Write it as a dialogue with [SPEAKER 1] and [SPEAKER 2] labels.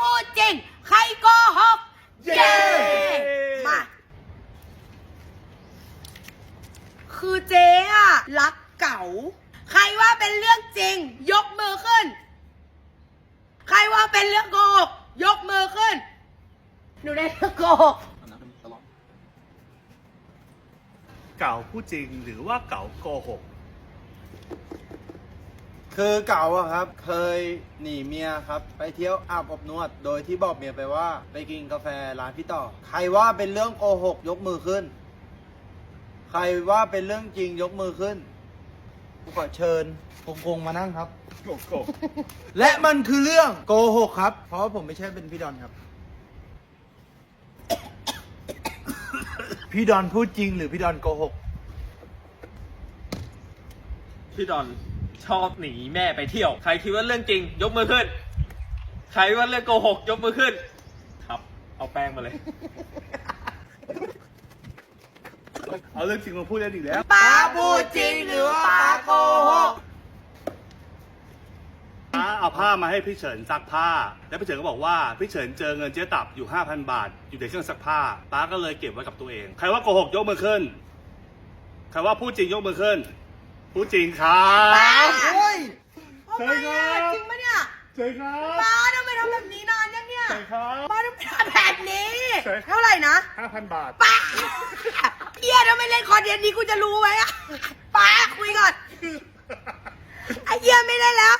[SPEAKER 1] พูดจริง ใครโกหก เย้ มา คือเจ๊อะรักเก๋า ใครว่าเป็นเรื่องจริง ยกมือขึ้น ใครว่าเป็นเรื่องโกหก ยกมือขึ้น หนูได้เรื่องโกหก
[SPEAKER 2] เก่าพูดจริงหรือว่าเก่าโกหก
[SPEAKER 3] คือเก่าอะครับ เคยหนีเมียครับ ไปเที่ยวอาบอบนวด โดยที่บอกเมียไปว่าไปกินกาแฟร้านพี่ต่อ ใครว่าเป็นเรื่องโกหกยกมือขึ้น ใครว่าเป็นเรื่องจริงยกมือขึ้นกูขอเชิญคงคงมานั่งครับ
[SPEAKER 2] โกโก
[SPEAKER 3] และมันคือเรื่องโกหกครับ เพราะว่าผมไม่ใช่เป็นพี่ดอนครับ พี่ดอนพูดจริงหรือพี่ดอนโกหก
[SPEAKER 4] พี่ดอน ชอบหนีแม่ไปเที่ยว ใครคิดว่าเรื่องจริง ยกมือขึ้น ใครว่าเรื่องโกหก ยกมือขึ้น ครับ เอาแป้งมาเลย
[SPEAKER 2] เอาเรื่องจริงมาพูดได้อีกแล้ว
[SPEAKER 1] ป้าพูดจริงหรือว่าป้าโกหก
[SPEAKER 2] ป้าเอาผ้ามาให้พี่เฉินซักผ้า แล้วพี่เฉินก็บอกว่าพี่เฉินเจอเงินเจ๊ตับอยู่ 5,000 บาท อยู่ในเครื่องซักผ้าป้าก็เลยเก็บไว้กับตัวเอง ใครว่าโกหกยกมือขึ้น ใครว่าพูดจริงยกมือขึ้น พูดจริงครับ
[SPEAKER 1] ป้า
[SPEAKER 3] เฮ้ย
[SPEAKER 1] ทำไมอะจริงปะเนี่ย
[SPEAKER 2] เชิญครับ
[SPEAKER 1] ป้าทำไมทำแบบนี้นานยังเนี่ย
[SPEAKER 2] เชิญครับ
[SPEAKER 1] ป้าทำไมทำแบบนี้
[SPEAKER 2] ใช่
[SPEAKER 1] เท่าไหร่นะ
[SPEAKER 2] 5,000บาท
[SPEAKER 1] ป้าเฮียถ้าไม่เล่นคอนเทนต์นี้กูจะรู้ไหมอะป้าคุยก่อนไอ้เฮียไม่ได้แล้ว